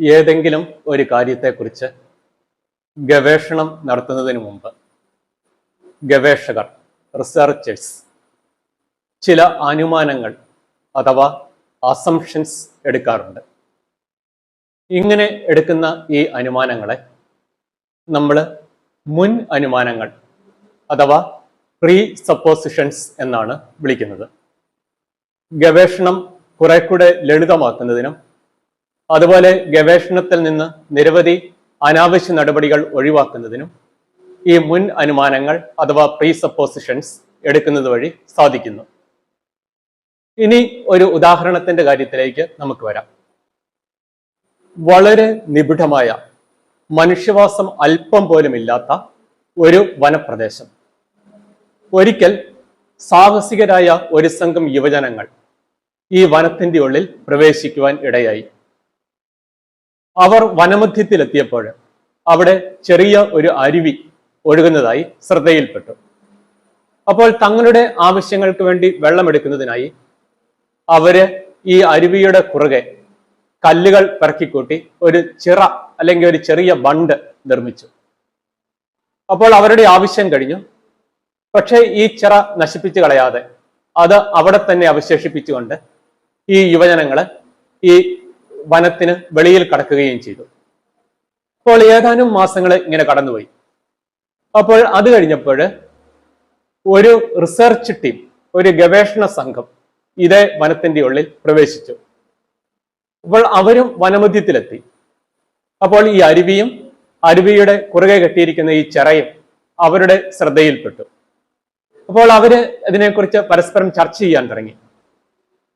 ഏതെങ്കിലും ഒരു കാര്യത്തെക്കുറിച്ച് ഗവേഷണം നടത്തുന്നതിന് മുമ്പ് ഗവേഷകർ റിസർച്ചേഴ്സ് ചില അനുമാനങ്ങൾ അഥവാ അസംഷൻസ് എടുക്കാറുണ്ട്. ഇങ്ങനെ എടുക്കുന്ന ഈ അനുമാനങ്ങളെ നമ്മൾ മുൻ അനുമാനങ്ങൾ അഥവാ പ്രീ സപ്പോസിഷൻസ് എന്നാണ് വിളിക്കുന്നത്. ഗവേഷണം കുറെ കൂടെ ലളിതമാക്കുന്നതിനും അതുപോലെ ഗവേഷണത്തിൽ നിന്ന് നിരവധി അനാവശ്യ നടപടികൾ ഒഴിവാക്കുന്നതിനും ഈ മുൻ അനുമാനങ്ങൾ അഥവാ പ്രീ സപ്പോസിഷൻസ് എടുക്കുന്നത് വഴി സാധിക്കുന്നു. ഇനി ഒരു ഉദാഹരണത്തിന്റെ കാര്യത്തിലേക്ക് നമുക്ക് വരാം. വളരെ നിബിഡമായ മനുഷ്യവാസം അല്പം പോലും ഇല്ലാത്ത ഒരു വനപ്രദേശം. ഒരിക്കൽ സാഹസികരായ ഒരു സംഘം യുവജനങ്ങൾ ഈ വനത്തിന്റെ ഉള്ളിൽ പ്രവേശിക്കുവാൻ ഇടയായി. അവർ വനമധ്യത്തിലെത്തിയപ്പോൾ അവിടെ ചെറിയ ഒരു അരുവി ഒഴുകുന്നതായി ശ്രദ്ധയിൽപ്പെട്ടു. അപ്പോൾ തങ്ങളുടെ ആവശ്യങ്ങൾക്ക് വേണ്ടി വെള്ളമെടുക്കുന്നതിനായി അവർ ഈ അരുവിയുടെ കുറുകെ കല്ലുകൾ പെറക്കിക്കൂട്ടി ഒരു ചിറ അല്ലെങ്കിൽ ഒരു ചെറിയ ബണ്ട് നിർമ്മിച്ചു. അപ്പോൾ അവരുടെ ആവശ്യം കഴിഞ്ഞു. പക്ഷേ ഈ ചിറ നശിപ്പിച്ചു കളയാതെ അത് അവിടെ തന്നെ അവശേഷിപ്പിച്ചുകൊണ്ട് ഈ യുവജനങ്ങൾ ഈ വനത്തിന് വെളിയിൽ കടക്കുകയും ചെയ്തു. അപ്പോൾ ഏതാനും മാസങ്ങൾ ഇങ്ങനെ കടന്നുപോയി. അപ്പോൾ അത് കഴിഞ്ഞപ്പോൾ ഒരു റിസർച്ച് ടീം ഒരു ഗവേഷണ സംഘം ഇതേ വനത്തിന്റെ ഉള്ളിൽ പ്രവേശിച്ചു. അപ്പോൾ അവരും വനമധ്യത്തിലെത്തി. അപ്പോൾ ഈ അരുവിയും അരുവിയുടെ കുറുകെ കെട്ടിയിരിക്കുന്ന ഈ ചിറയും അവരുടെ ശ്രദ്ധയിൽപ്പെട്ടു. അപ്പോൾ അവർ ഇതിനെക്കുറിച്ച് പരസ്പരം ചർച്ച ചെയ്യാൻ തുടങ്ങി.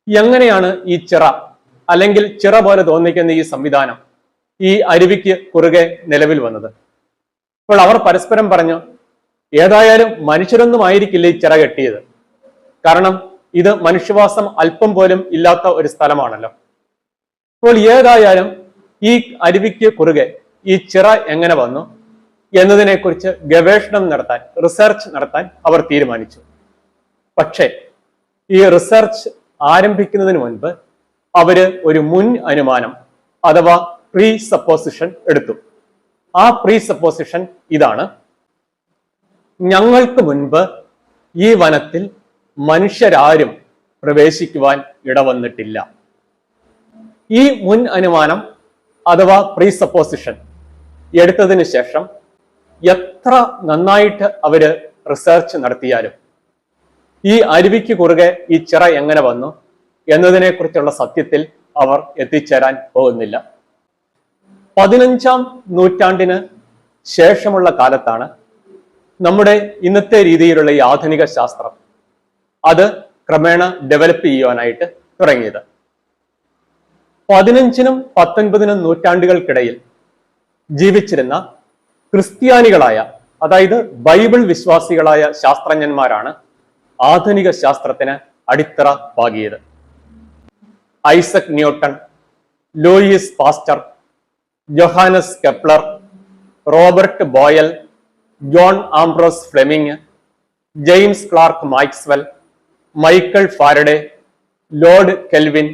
എങ്ങനെയാണ് ഈ ചിറ അല്ലെങ്കിൽ ചിറ പോലെ തോന്നിക്കുന്ന ഈ സംവിധാനം ഈ അരുവിക്ക് കുറുകെ നിലവിൽ വന്നത്. അപ്പോൾ അവർ പരസ്പരം പറഞ്ഞു ഏതായാലും മനുഷ്യരൊന്നും ആയിരിക്കില്ല ഈ ചിറ കെട്ടിയത്. കാരണം ഇത് മനുഷ്യവാസം അല്പം പോലും ഇല്ലാത്ത ഒരു സ്ഥലമാണല്ലോ. അപ്പോൾ ഏതായാലും ഈ അരുവിക്ക് കുറുകെ ഈ ചിറ എങ്ങനെ വന്നു എന്നതിനെക്കുറിച്ച് ഗവേഷണം നടത്താൻ റിസർച്ച് നടത്താൻ അവർ തീരുമാനിച്ചു. പക്ഷേ ഈ റിസർച്ച് ആരംഭിക്കുന്നതിന് മുൻപ് അവർ ഒരു മുൻ അനുമാനം അഥവാ പ്രീ സപ്പോസിഷൻ എടുത്തു. ആ പ്രീ സപ്പോസിഷൻ ഇതാണ്. ഞങ്ങൾക്ക് മുൻപ് ഈ വനത്തിൽ മനുഷ്യരാരും പ്രവേശിക്കുവാൻ ഇടവന്നിട്ടില്ല. ഈ മുൻ അനുമാനം അഥവാ പ്രീ സപ്പോസിഷൻ എടുത്തതിന് ശേഷം എത്ര നന്നായിട്ട് അവർ റിസർച്ച് നടത്തിയാലും ഈ അരുവിക്ക് കുറുകെ ഈ ചിറ എങ്ങനെ വന്നു? എന്നതിനെ കുറിച്ചുള്ള സത്യത്തിൽ അവർ എത്തിച്ചേരാൻ പോകുന്നില്ല. പതിനഞ്ചാം നൂറ്റാണ്ടിന് ശേഷമുള്ള കാലത്താണ് നമ്മുടെ ഇന്നത്തെ രീതിയിലുള്ള ഈ ആധുനിക ശാസ്ത്രം അത് ക്രമേണ ഡെവലപ്പ് ചെയ്യുവാനായിട്ട് തുടങ്ങിയത്. പതിനഞ്ചിനും പത്തൊൻപതിനും നൂറ്റാണ്ടുകൾക്കിടയിൽ ജീവിച്ചിരുന്ന ക്രിസ്ത്യാനികളായ അതായത് ബൈബിൾ വിശ്വാസികളായ ശാസ്ത്രജ്ഞന്മാരാണ് ആധുനിക ശാസ്ത്രത്തിന് അടിത്തറ പാകിയത്. Isaac Newton Louis Pasteur Johannes Kepler Robert Boyle John Ambrose Fleming James Clerk Maxwell Michael Faraday Lord Kelvin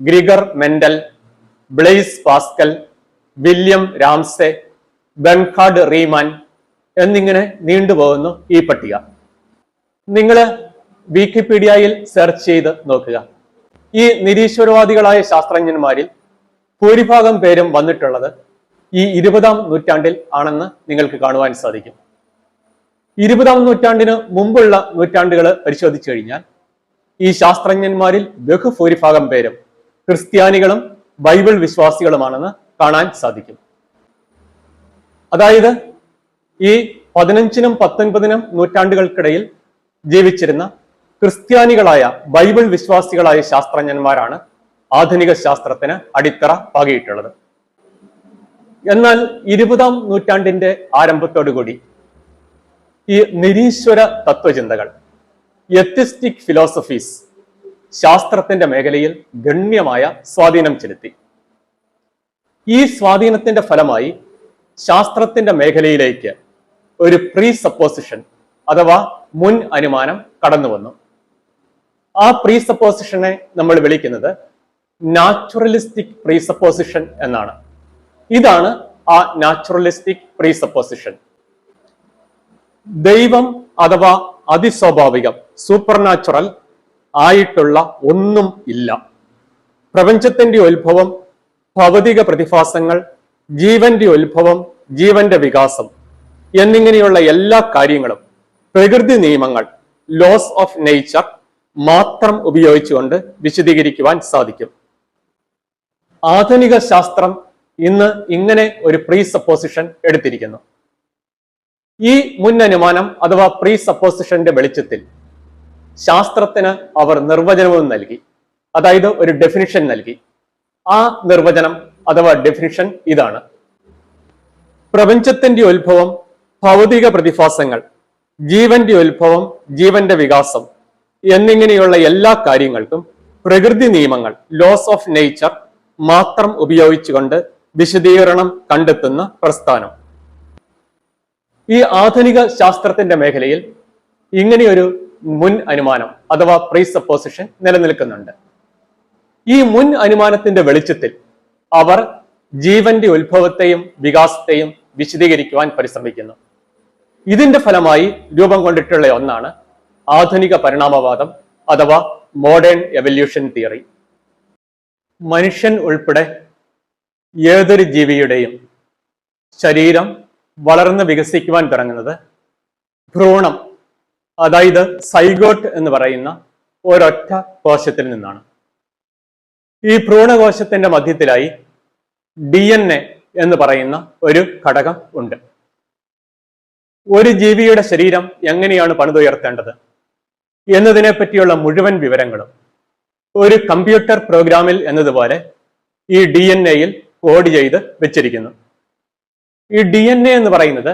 Gregor Mendel Blaise Pascal William Ramsay Bernhard Riemann എന്നിങ്ങനെ നീണ്ടുപോകുന്നു ഈ പട്ടിക. നിങ്ങൾ വിക്കിപീഡിയയിൽ സെർച്ച് ചെയ്ത് നോക്കുക. ഈ നിരീശ്വരവാദികളായ ശാസ്ത്രജ്ഞന്മാരിൽ ഭൂരിഭാഗം പേരും വന്നിട്ടുള്ളത് ഈ ഇരുപതാം നൂറ്റാണ്ടിൽ ആണെന്ന് നിങ്ങൾക്ക് കാണുവാൻ സാധിക്കും. ഇരുപതാം നൂറ്റാണ്ടിന് മുമ്പുള്ള നൂറ്റാണ്ടുകൾ പരിശോധിച്ചു കഴിഞ്ഞാൽ ഈ ശാസ്ത്രജ്ഞന്മാരിൽ ബഹുഭൂരിഭാഗം പേരും ക്രിസ്ത്യാനികളും ബൈബിൾ വിശ്വാസികളുമാണെന്ന് കാണാൻ സാധിക്കും. അതായത് ഈ പതിനഞ്ചിനും പത്തൊൻപതിനും നൂറ്റാണ്ടുകൾക്കിടയിൽ ജീവിച്ചിരുന്ന ക്രിസ്ത്യാനികളായ ബൈബിൾ വിശ്വാസികളായ ശാസ്ത്രജ്ഞന്മാരാണ് ആധുനിക ശാസ്ത്രത്തിന് അടിത്തറ പകിയിട്ടുള്ളത്. എന്നാൽ ഇരുപതാം നൂറ്റാണ്ടിന്റെ ആരംഭത്തോടുകൂടി ഈ നിരീശ്വര തത്വചിന്തകൾ എത്തിസ്റ്റിക് ഫിലോസഫീസ് ശാസ്ത്രത്തിന്റെ മേഖലയിൽ ഗണ്യമായ സ്വാധീനം ചെലുത്തി. ഈ സ്വാധീനത്തിന്റെ ഫലമായി ശാസ്ത്രത്തിന്റെ മേഖലയിലേക്ക് ഒരു പ്രീ സപ്പോസിഷൻ അഥവാ മുൻ അനുമാനം കടന്നു വന്നു ആ പ്രീ സപ്പോസിഷനെ നമ്മൾ വിളിക്കുന്നത് നാച്ചുറലിസ്റ്റിക് പ്രീ സപ്പോസിഷൻ എന്നാണ്. ഇതാണ് ആ നാച്ചുറലിസ്റ്റിക് പ്രീസപ്പോസിഷൻ ദൈവം അഥവാ അതിസ്വാഭാവികം സൂപ്പർനാച്ചുറൽ ആയിട്ടുള്ള ഒന്നും ഇല്ല. പ്രപഞ്ചത്തിന്റെ ഉത്ഭവം ഭൗതിക പ്രതിഭാസങ്ങൾ ജീവന്റെ ഉത്ഭവം ജീവന്റെ വികാസം എന്നിങ്ങനെയുള്ള എല്ലാ കാര്യങ്ങളും പ്രകൃതി നിയമങ്ങൾ ലോസ് ഓഫ് നേച്ചർ മാത്രം ഉപയോഗിച്ചുകൊണ്ട് വിശദീകരിക്കുവാൻ സാധിക്കും. ആധുനിക ശാസ്ത്രം ഇന്ന് ഇങ്ങനെ ഒരു പ്രീ സപ്പോസിഷൻ എടുത്തിരിക്കുന്നു. ഈ മുൻ അനുമാനം അഥവാ പ്രീ സപ്പോസിഷന്റെ വെളിച്ചത്തിൽ ശാസ്ത്രത്തിന് അവർ നിർവചനവും നൽകി. അതായത് ഒരു ഡെഫിനിഷൻ നൽകി. ആ നിർവചനം അഥവാ ഡെഫിനിഷൻ ഇതാണ്. പ്രപഞ്ചത്തിന്റെ ഉത്ഭവം ഭൗതിക പ്രതിഭാസങ്ങൾ ജീവന്റെ ഉത്ഭവം ജീവന്റെ വികാസം എന്നിങ്ങനെയുള്ള എല്ലാ കാര്യങ്ങൾക്കും പ്രകൃതി നിയമങ്ങൾ ലോസ് ഓഫ് നേച്ചർ മാത്രം ഉപയോഗിച്ചുകൊണ്ട് വിശദീകരണം കണ്ടെത്തുന്ന പ്രസ്ഥാനം. ഈ ആധുനിക ശാസ്ത്രത്തിന്റെ മേഖലയിൽ ഇങ്ങനെയൊരു മുൻ അനുമാനം അഥവാ പ്രീ സപ്പോസിഷൻ നിലനിൽക്കുന്നുണ്ട്. ഈ മുൻ അനുമാനത്തിന്റെ വെളിച്ചത്തിൽ അവർ ജീവന്റെ ഉത്ഭവത്തെയും വികാസത്തെയും വിശദീകരിക്കുവാൻ പരിശ്രമിക്കുന്നു. ഇതിന്റെ ഫലമായി രൂപം കൊണ്ടിട്ടുള്ള ഒന്നാണ് ആധുനിക പരിണാമവാദം അഥവാ മോഡേൺ എവല്യൂഷൻ തിയറി മനുഷ്യൻ ഉൾപ്പെടെ ഏതൊരു ജീവിയുടെയും ശരീരം വളർന്ന് വികസിക്കുവാൻ തുടങ്ങുന്നത് ഭ്രൂണം അതായത് സൈഗോട്ട് എന്ന് പറയുന്ന ഒരൊറ്റ കോശത്തിൽ നിന്നാണ്. ഈ ഭ്രൂണകോശത്തിന്റെ മധ്യത്തിലായി ഡി എൻ എ എന്ന് പറയുന്ന ഒരു ഘടകം ഉണ്ട്. ഒരു ജീവിയുടെ ശരീരം എങ്ങനെയാണ് പണിതുയർത്തേണ്ടത്? എന്നതിനെ പറ്റിയുള്ള മുഴുവൻ വിവരങ്ങളും ഒരു കമ്പ്യൂട്ടർ പ്രോഗ്രാമിൽ എന്നതുപോലെ ഈ ഡി എൻ എയിൽ കോഡ് ചെയ്ത് വെച്ചിരിക്കുന്നു. ഈ ഡി എൻ എ എന്ന് പറയുന്നത്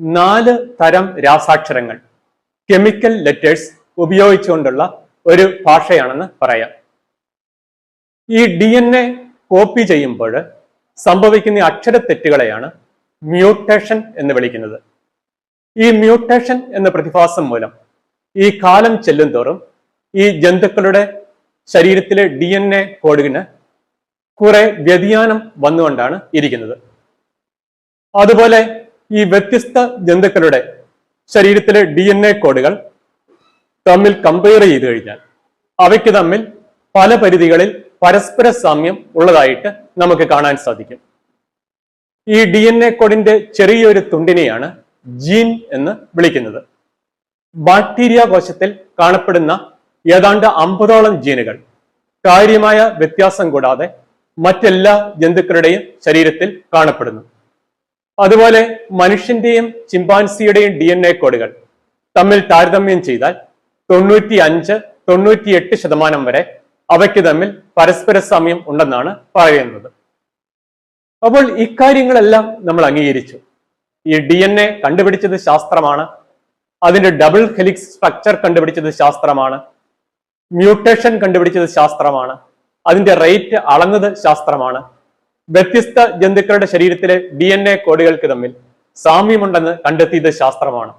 നാല് തരം രാസാക്ഷരങ്ങൾ കെമിക്കൽ ലെറ്റേഴ്സ് ഉപയോഗിച്ചുകൊണ്ടുള്ള ഒരു ഭാഷയാണെന്ന് പറയാം. ഈ ഡി എൻ എ കോപ്പി ചെയ്യുമ്പോൾ സംഭവിക്കുന്ന അക്ഷരത്തെറ്റുകളെയാണ് മ്യൂട്ടേഷൻ എന്ന് വിളിക്കുന്നത്. ഈ മ്യൂട്ടേഷൻ എന്ന പ്രതിഭാസം മൂലം ഈ കാലം ചെല്ലും തോറും ഈ ജന്തുക്കളുടെ ശരീരത്തിലെ ഡി എൻ എ കോഡിന് കുറെ വ്യതിയാനം വന്നുകൊണ്ടാണ് ഇരിക്കുന്നത്. അതുപോലെ ഈ വ്യത്യസ്ത ജന്തുക്കളുടെ ശരീരത്തിലെ ഡി എൻ എ കോഡുകൾ തമ്മിൽ കമ്പയർ ചെയ്തു കഴിഞ്ഞാൽ അവയ്ക്ക് തമ്മിൽ പല പരിധികളിൽ പരസ്പര സാമ്യം ഉള്ളതായിട്ട് നമുക്ക് കാണാൻ സാധിക്കും. ഈ ഡി എൻ എ കോഡിന്റെ ചെറിയൊരു തുണ്ടിനെയാണ് ജീൻ എന്ന് വിളിക്കുന്നത്. ബാക്ടീരിയ കോശത്തിൽ കാണപ്പെടുന്ന ഏതാണ്ട് അമ്പതോളം ജീനുകൾ. കാര്യമായ വ്യത്യാസം കൂടാതെ മറ്റെല്ലാ ജന്തുക്കളുടെയും ശരീരത്തിൽ കാണപ്പെടുന്നു. അതുപോലെ മനുഷ്യന്റെയും ചിമ്പാൻസിയുടെയും ഡി എൻ എ കോഡുകൾ തമ്മിൽ താരതമ്യം ചെയ്താൽ തൊണ്ണൂറ്റി അഞ്ച് തൊണ്ണൂറ്റിയെട്ട് ശതമാനം വരെ അവയ്ക്ക് തമ്മിൽ പരസ്പര സാമ്യം ഉണ്ടെന്നാണ് പറയുന്നത്. അപ്പോൾ ഇക്കാര്യങ്ങളെല്ലാം നമ്മൾ അംഗീകരിച്ചു. ഈ ഡി എൻ എ കണ്ടുപിടിച്ചത് ശാസ്ത്രമാണ്. അതിന്റെ ഡബിൾ ഹെലിക്സ് സ്ട്രക്ചർ കണ്ടുപിടിച്ചത് ശാസ്ത്രമാണ്. മ്യൂട്ടേഷൻ കണ്ടുപിടിച്ചത് ശാസ്ത്രമാണ്. അതിന്റെ റേറ്റ് അളന്നത് ശാസ്ത്രമാണ്. വ്യത്യസ്ത ജന്തുക്കളുടെ ശരീരത്തിലെ ഡി എൻ എ കോഡുകൾക്ക് തമ്മിൽ സാമ്യമുണ്ടെന്ന് കണ്ടെത്തിയത് ശാസ്ത്രമാണ്.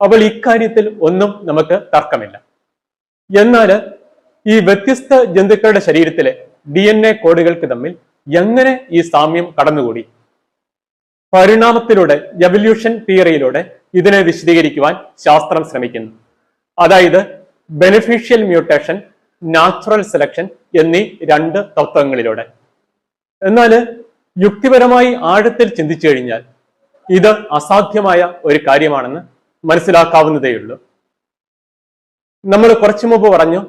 അപ്പോൾ ഇക്കാര്യത്തിൽ ഒന്നും നമുക്ക് തർക്കമില്ല. എന്നാൽ ഈ വ്യത്യസ്ത ജന്തുക്കളുടെ ശരീരത്തിലെ ഡി എൻ എ കോഡുകൾക്ക് തമ്മിൽ എങ്ങനെ ഈ സാമ്യം കടന്നുകൂടി? പരിണാമത്തിലൂടെ എവല്യൂഷൻ തിയറിയിലൂടെ ഇതിനെ വിശദീകരിക്കുവാൻ ശാസ്ത്രം ശ്രമിക്കുന്നു. അതായത് ബെനിഫിഷ്യൽ മ്യൂട്ടേഷൻ നാച്ചുറൽ സെലക്ഷൻ എന്നീ രണ്ട് തത്വങ്ങളിലൂടെ. എന്നാൽ യുക്തിപരമായി ആഴത്തിൽ ചിന്തിച്ചു കഴിഞ്ഞാൽ ഇത് അസാധ്യമായ ഒരു കാര്യമാണെന്ന് മനസ്സിലാക്കാവുന്നതേയുള്ളൂ. നമ്മൾ കുറച്ചു മുമ്പ് പറഞ്ഞു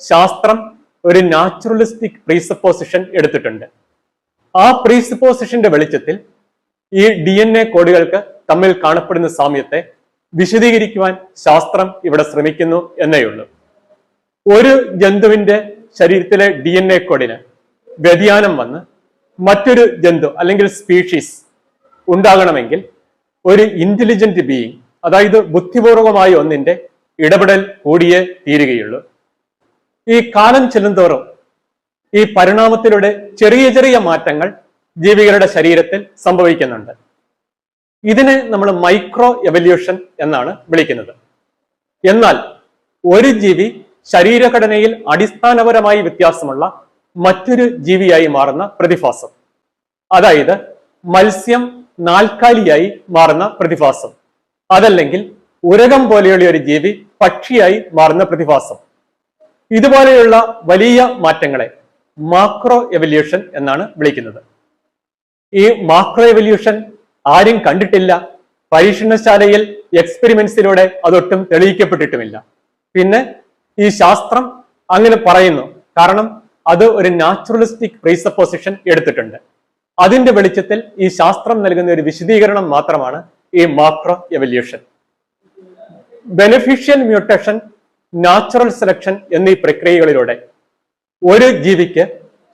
ശാസ്ത്രം ഒരു നാച്ചുറലിസ്റ്റിക് പ്രീസപ്പോസിഷൻ എടുത്തിട്ടുണ്ട്. ആ പ്രീസപ്പോസിഷന്റെ വെളിച്ചത്തിൽ ഈ ഡി എൻ എ കോഡുകൾക്ക് തമ്മിൽ കാണപ്പെടുന്ന സാമ്യത്തെ വിശദീകരിക്കുവാൻ ശാസ്ത്രം ഇവിടെ ശ്രമിക്കുന്നു എന്നേയുള്ളൂ ഒരു ജന്തുവിന്റെ ശരീരത്തിലെ ഡി എൻ എ കോഡിന് വ്യതിയാനം വന്ന് മറ്റൊരു ജന്തു അല്ലെങ്കിൽ സ്പീഷീസ് ഉണ്ടാകണമെങ്കിൽ ഒരു ഇന്റലിജന്റ് ബീയിങ് അതായത് ബുദ്ധിപൂർവമായ ഒന്നിന്റെ ഇടപെടൽ കൂടിയേ തീരുകയുള്ളൂ. ഈ കാലം ചെല്ലുന്തോറും ഈ പരിണാമത്തിലൂടെ ചെറിയ ചെറിയ മാറ്റങ്ങൾ ജീവികളുടെ ശരീരത്തിൽ സംഭവിക്കുന്നുണ്ട്. ഇതിനെ നമ്മൾ മൈക്രോ എവല്യൂഷൻ എന്നാണ് വിളിക്കുന്നത്. എന്നാൽ ഒരു ജീവി ശരീരഘടനയിൽ അടിസ്ഥാനപരമായി വ്യത്യാസമുള്ള മറ്റൊരു ജീവിയായി മാറുന്ന പ്രതിഭാസം. അതായത് മത്സ്യം നാൽക്കാലിയായി മാറുന്ന പ്രതിഭാസം. അതല്ലെങ്കിൽ ഉരകം പോലെയുള്ള ഒരു ജീവി പക്ഷിയായി മാറുന്ന പ്രതിഭാസം. ഇതുപോലെയുള്ള വലിയ മാറ്റങ്ങളെ മാക്രോ എവല്യൂഷൻ എന്നാണ് വിളിക്കുന്നത്. ഈ മാക്രോ എവല്യൂഷൻ ആരും കണ്ടിട്ടില്ല. പരീക്ഷണശാലയിൽ എക്സ്പെരിമെന്റ്സിലൂടെ അതൊട്ടും തെളിയിക്കപ്പെട്ടിട്ടുമില്ല. പിന്നെ ഈ ശാസ്ത്രം അങ്ങനെ പറയുന്നു. കാരണം അത് ഒരു നാച്ചുറലിസ്റ്റിക് പ്രീസപ്പോസിഷൻ എടുത്തിട്ടുണ്ട്. അതിന്റെ വെളിച്ചത്തിൽ ഈ ശാസ്ത്രം നൽകുന്ന ഒരു വിശദീകരണം മാത്രമാണ് ഈ macro evolution beneficial mutation natural selection എന്നീ പ്രക്രിയകളിലൂടെ ഒരു ജീവിക്ക്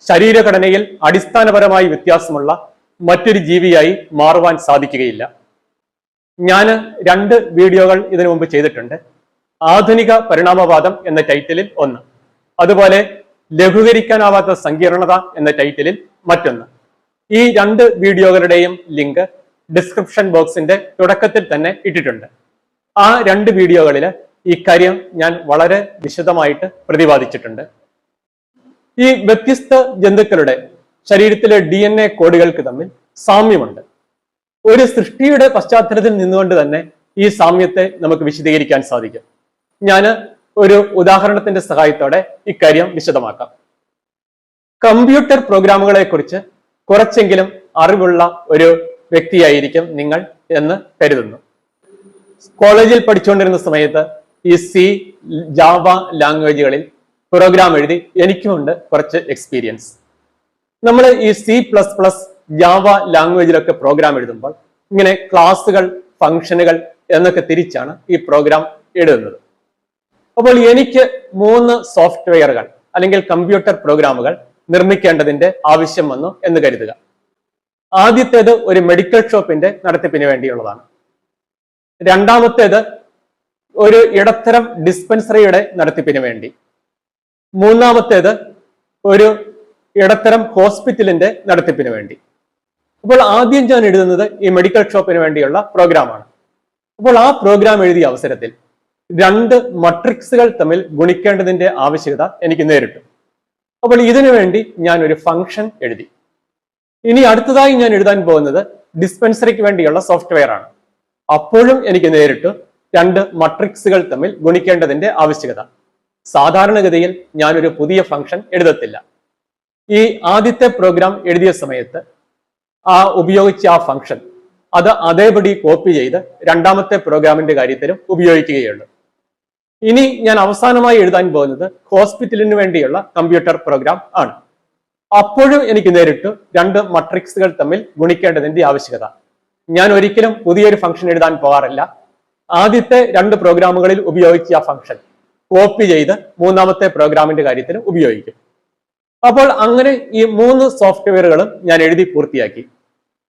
ശരീരഘടനയിൽ അടിസ്ഥാനപരമായി വ്യത്യാസമുള്ള മറ്റൊരു ജീവിയായി മാറുവാൻ സാധിക്കുകയില്ല. ഞാൻ രണ്ട് വീഡിയോകൾ ഇതിനു മുമ്പ് ചെയ്തിട്ടുണ്ട്. ആധുനിക പരിണാമവാദം എന്ന ടൈറ്റിലിൽ ഒന്ന്. അതുപോലെ ലഘൂകരിക്കാനാവാത്ത സങ്കീർണത എന്ന ടൈറ്റിലിൽ മറ്റൊന്ന്. ഈ രണ്ട് വീഡിയോകളുടെയും ലിങ്ക് ഡിസ്ക്രിപ്ഷൻ ബോക്സിന്റെ തുടക്കത്തിൽ തന്നെ ഇട്ടിട്ടുണ്ട്. ആ രണ്ട് വീഡിയോകളിൽ ഇക്കാര്യം ഞാൻ വളരെ വിശദമായിട്ട് പ്രതിപാദിച്ചിട്ടുണ്ട്. ഈ വ്യത്യസ്ത ജന്തുക്കളുടെ ശരീരത്തിലെ ഡി എൻ എ കോഡുകൾക്ക് തമ്മിൽ സാമ്യമുണ്ട്. ഒരു സൃഷ്ടിയുടെ പശ്ചാത്തലത്തിൽ നിന്നുകൊണ്ട് തന്നെ ഈ സാമ്യത്തെ നമുക്ക് വിശദീകരിക്കാൻ സാധിക്കും. ഞാൻ ഒരു ഉദാഹരണത്തിന്റെ സഹായത്തോടെ ഇക്കാര്യം വിശദമാക്കാം. കമ്പ്യൂട്ടർ പ്രോഗ്രാമുകളെ കുറിച്ച് കുറച്ചെങ്കിലും അറിവുള്ള ഒരു വ്യക്തിയായിരിക്കും നിങ്ങൾ എന്ന് കരുതുന്നു. കോളേജിൽ പഠിച്ചുകൊണ്ടിരുന്ന സമയത്ത് ഈ സി ജാവ ലാംഗ്വേജുകളിൽ പ്രോഗ്രാം എഴുതി എനിക്കുമുണ്ട് കുറച്ച് എക്സ്പീരിയൻസ്. നമ്മൾ ഈ സി പ്ലസ് പ്ലസ് ജാവ ലാംഗ്വേജിലൊക്കെ പ്രോഗ്രാം എഴുതുമ്പോൾ ഇങ്ങനെ ക്ലാസ്സുകൾ ഫംഗ്ഷനുകൾ എന്നൊക്കെ തിരിച്ചാണ് ഈ പ്രോഗ്രാം എഴുതുന്നത് അപ്പോൾ എനിക്ക് മൂന്ന് സോഫ്റ്റ്വെയറുകൾ അല്ലെങ്കിൽ കമ്പ്യൂട്ടർ പ്രോഗ്രാമുകൾ നിർമ്മിക്കേണ്ടതിന്റെ ആവശ്യം വന്നു എന്ന് കരുതുക. ആദ്യത്തേത് ഒരു മെഡിക്കൽ ഷോപ്പിന്റെ നടത്തിപ്പിന് വേണ്ടിയുള്ളതാണ്. രണ്ടാമത്തേത് ഒരു ഇടത്തരം ഡിസ്പെൻസറിയുടെ നടത്തിപ്പിന് വേണ്ടി. മൂന്നാമത്തേത് ഒരു ഇടത്തരം ഹോസ്പിറ്റലിന്റെ നടത്തിപ്പിന് വേണ്ടി. അപ്പോൾ ആദ്യം ഞാൻ എഴുതുന്നത് ഈ മെഡിക്കൽ ഷോപ്പിന് വേണ്ടിയുള്ള പ്രോഗ്രാമാണ് അപ്പോൾ ആ പ്രോഗ്രാം എഴുതിയ അവസരത്തിൽ രണ്ട് മട്രിക്സുകൾ തമ്മിൽ ഗുണിക്കേണ്ടതിന്റെ ആവശ്യകത എനിക്ക് നേരിട്ടു. അപ്പോൾ ഇതിനു വേണ്ടി ഞാൻ ഒരു ഫംഗ്ഷൻ എഴുതി. ഇനി അടുത്തതായി ഞാൻ എഴുതാൻ പോകുന്നത് ഡിസ്പെൻസറിക്ക് വേണ്ടിയുള്ള സോഫ്റ്റ്വെയർ ആണ്. അപ്പോഴും എനിക്ക് നേരിട്ട് രണ്ട് മട്രിക്സുകൾ തമ്മിൽ ഗുണിക്കേണ്ടതിന്റെ ആവശ്യകത. സാധാരണഗതിയിൽ ഞാനൊരു പുതിയ ഫംഗ്ഷൻ എഴുതത്തില്ല. ഈ ആദ്യത്തെ പ്രോഗ്രാം എഴുതിയ സമയത്ത് ആ ഉപയോഗിച്ച ആ ഫംഗ്ഷൻ അത് അതേപടി കോപ്പി ചെയ്ത് രണ്ടാമത്തെ പ്രോഗ്രാമിന്റെ കാര്യത്തിലും ഉപയോഗിക്കുകയുള്ളൂ. ഇനി ഞാൻ അവസാനമായി എഴുതാൻ പോകുന്നത് ഹോസ്പിറ്റലിന് വേണ്ടിയുള്ള കമ്പ്യൂട്ടർ പ്രോഗ്രാം ആണ്. അപ്പോഴും എനിക്ക് നേരിട്ട് രണ്ട് മട്രിക്സുകൾ തമ്മിൽ ഗുണിക്കേണ്ടതിന്റെ ആവശ്യകത. ഞാൻ ഒരിക്കലും പുതിയൊരു ഫംഗ്ഷൻ എഴുതാൻ പോകാറില്ല. ആദ്യത്തെ രണ്ട് പ്രോഗ്രാമുകളിൽ ഉപയോഗിച്ച ആ ഫംഗ്ഷൻ കോപ്പി ചെയ്ത് മൂന്നാമത്തെ പ്രോഗ്രാമിന്റെ കാര്യത്തിന് ഉപയോഗിക്കും. അപ്പോൾ അങ്ങനെ ഈ മൂന്ന് സോഫ്റ്റ്വെയറുകളും ഞാൻ എഴുതി പൂർത്തിയാക്കി.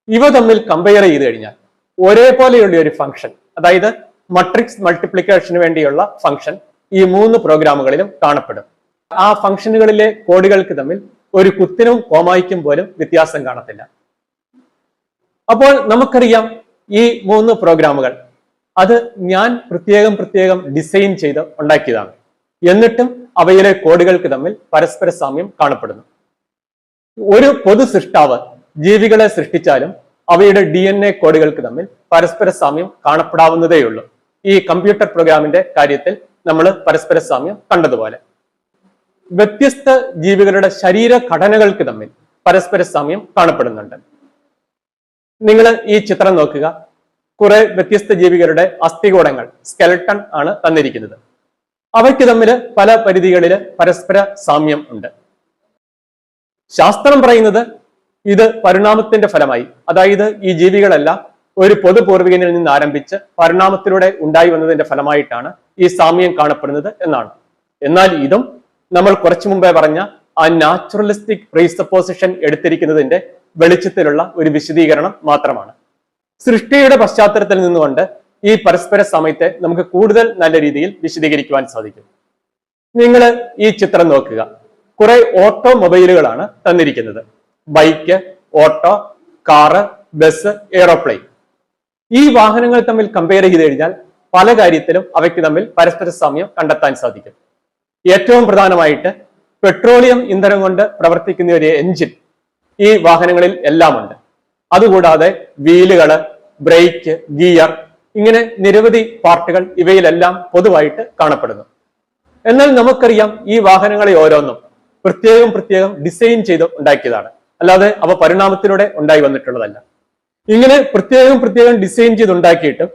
ഇവ തമ്മിൽ കമ്പയർ ചെയ്ത് കഴിഞ്ഞാൽ ഒരേപോലെയുള്ള ഒരു ഫംഗ്ഷൻ അതായത് മട്രിക്സ് മൾട്ടിപ്ലിക്കേഷന് വേണ്ടിയുള്ള ഫംഗ്ഷൻ ഈ മൂന്ന് പ്രോഗ്രാമുകളിലും കാണപ്പെടും. ആ ഫംഗ്ഷനുകളിലെ കോഡുകൾക്ക് തമ്മിൽ ഒരു കുത്തിനും കോമായിക്കും പോലും വ്യത്യാസം കാണത്തില്ല. അപ്പോൾ നമുക്കറിയാം ഈ മൂന്ന് പ്രോഗ്രാമുകൾ അത് ഞാൻ പ്രത്യേകം പ്രത്യേകം ഡിസൈൻ ചെയ്ത് ഉണ്ടാക്കിയതാണ്. എന്നിട്ടും അവയിലെ കോഡുകൾക്ക് തമ്മിൽ പരസ്പര സാമ്യം കാണപ്പെടുന്നു. ഒരു പൊതു സൃഷ്ടാവ് ജീവികളെ സൃഷ്ടിച്ചാലും അവയുടെ ഡി എൻ എ കോഡുകൾക്ക് തമ്മിൽ പരസ്പര സാമ്യം കാണപ്പെടാവുന്നതേയുള്ളൂ. ഈ കമ്പ്യൂട്ടർ പ്രോഗ്രാമിന്റെ കാര്യത്തിൽ നമ്മൾ പരസ്പര സാമ്യം കണ്ടതുപോലെ. വ്യത്യസ്ത ജീവികളുടെ ശരീര ഘടനകൾക്ക് തമ്മിൽ പരസ്പര സാമ്യം കാണപ്പെടുന്നുണ്ട്. നിങ്ങൾ ഈ ചിത്രം നോക്കുക. കുറെ വ്യത്യസ്ത ജീവികളുടെ അസ്ഥികൂടങ്ങൾ സ്കെലട്ടൺ ആണ് തന്നിരിക്കുന്നത്. അവയ്ക്ക് തമ്മിൽ പല പരിധികളിൽ പരസ്പര സാമ്യം ഉണ്ട്. ശാസ്ത്രം പറയുന്നത് ഇത് പരിണാമത്തിന്റെ ഫലമായി. അതായത് ഈ ജീവികളെല്ലാം ഒരു പൊതു പൂർവികനിൽ നിന്ന് ആരംഭിച്ച് പരിണാമത്തിലൂടെ ഉണ്ടായി വന്നതിന്റെ ഫലമായിട്ടാണ് ഈ സാമ്യം കാണപ്പെടുന്നത് എന്നാണ്. എന്നാൽ ഇതും നമ്മൾ കുറച്ചു മുമ്പേ പറഞ്ഞ ആ നാച്ചുറലിസ്റ്റിക് പ്രീസപ്പോസിഷൻ എടുത്തിരിക്കുന്നതിന്റെ വെളിച്ചത്തിലുള്ള ഒരു വിശദീകരണം മാത്രമാണ്. സൃഷ്ടിയുടെ പശ്ചാത്തലത്തിൽ നിന്നുകൊണ്ട് ഈ പരസ്പര സമയത്തെ നമുക്ക് കൂടുതൽ നല്ല രീതിയിൽ വിശദീകരിക്കുവാൻ സാധിക്കും. നിങ്ങൾ ഈ ചിത്രം നോക്കുക. കുറെ ഓട്ടോമൊബൈലുകളാണ് തന്നിരിക്കുന്നത്. Bike auto car bus aeroplane. ഈ വാഹനങ്ങൾ തമ്മിൽ കമ്പയർ ചെയ്ത് കഴിഞ്ഞാൽ പല കാര്യത്തിലും അവയ്ക്ക് തമ്മിൽ പരസ്പര സമയം കണ്ടെത്താൻ സാധിക്കും. ഏറ്റവും പ്രധാനമായിട്ട് പെട്രോളിയം ഇന്ധനം കൊണ്ട് പ്രവർത്തിക്കുന്ന ഒരു എഞ്ചിൻ ഈ വാഹനങ്ങളിൽ എല്ലാം ഉണ്ട് അതുകൂടാതെ വീലുകൾ ബ്രേക്ക് ഗിയർ ഇങ്ങനെ നിരവധി പാർട്ടുകൾ ഇവയിലെല്ലാം പൊതുവായിട്ട് കാണപ്പെടുന്നു. എന്നാൽ നമുക്കറിയാം ഈ വാഹനങ്ങളെ ഓരോന്നും പ്രത്യേകം പ്രത്യേകം ഡിസൈൻ ചെയ്ത് ഉണ്ടാക്കിയതാണ്. അല്ലാതെ അവ പരിണാമത്തിലൂടെ ഉണ്ടായി വന്നിട്ടുള്ളതല്ല. ഇങ്ങനെ പ്രത്യേകം പ്രത്യേകം ഡിസൈൻ ചെയ്ത് ഉണ്ടാക്കിയിട്ട്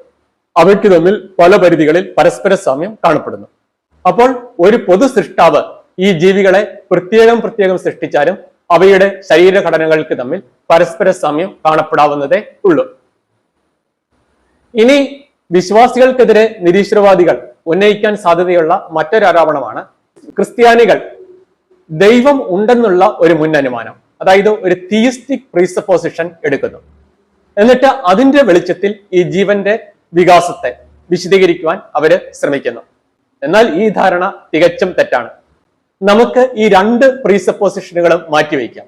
അവയ്ക്ക് തമ്മിൽ പല പരിധികളിൽ പരസ്പര സാമ്യം കാണപ്പെടുന്നു. അപ്പോൾ ഒരു പൊതു സൃഷ്ടാവ് ഈ ജീവികളെ പ്രത്യേകം പ്രത്യേകം സൃഷ്ടിച്ചാലും അവയുടെ ശരീരഘടനകൾക്ക് തമ്മിൽ പരസ്പര സാമ്യം കാണപ്പെടാവുന്നതേ ഉള്ളൂ. ഇനി വിശ്വാസികൾക്കെതിരെ നിരീശ്വരവാദികൾ ഉന്നയിക്കാൻ സാധ്യതയുള്ള മറ്റൊരു ആരോപണമാണ് ക്രിസ്ത്യാനികൾ ദൈവം ഉണ്ടെന്നുള്ള ഒരു മുൻ അനുമാനം അതായത് ഒരു തിയിസ്റ്റിക് പ്രീസപ്പോസിഷൻ എടുക്കുന്നു. എന്നിട്ട് അതിന്റെ വെളിച്ചത്തിൽ ഈ ജീവന്റെ വികാസത്തെ വിശദീകരിക്കുവാൻ അവർ ശ്രമിക്കുന്നു. എന്നാൽ ഈ ധാരണ തികച്ചും തെറ്റാണ്. നമുക്ക് ഈ രണ്ട് പ്രീസപ്പോസിഷനുകളും മാറ്റിവെക്കാം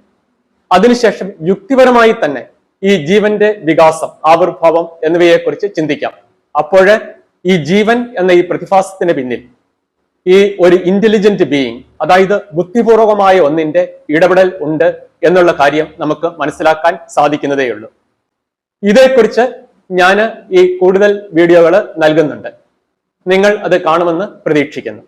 അതിനുശേഷം യുക്തിപരമായി തന്നെ ഈ ജീവന്റെ വികാസം ആവിർഭാവം എന്നിവയെക്കുറിച്ച് ചിന്തിക്കാം. അപ്പോഴ് ഈ ജീവൻ എന്ന ഈ പ്രതിഭാസത്തിന് പിന്നിൽ ഈ ഒരു ഇന്റലിജന്റ് ബീയിങ് അതായത് ബുദ്ധിപൂർവകമായ ഒന്നിന്റെ ഇടപെടൽ ഉണ്ട് എന്നുള്ള കാര്യം നമുക്ക് മനസ്സിലാക്കാൻ സാധിക്കുന്നതേയുള്ളൂ. ഇതേക്കുറിച്ച് ഞാൻ ഈ കൂടുതൽ വീഡിയോകൾ നൽകുന്നുണ്ട്. നിങ്ങൾ അത് കാണുമെന്ന് പ്രതീക്ഷിക്കുന്നു.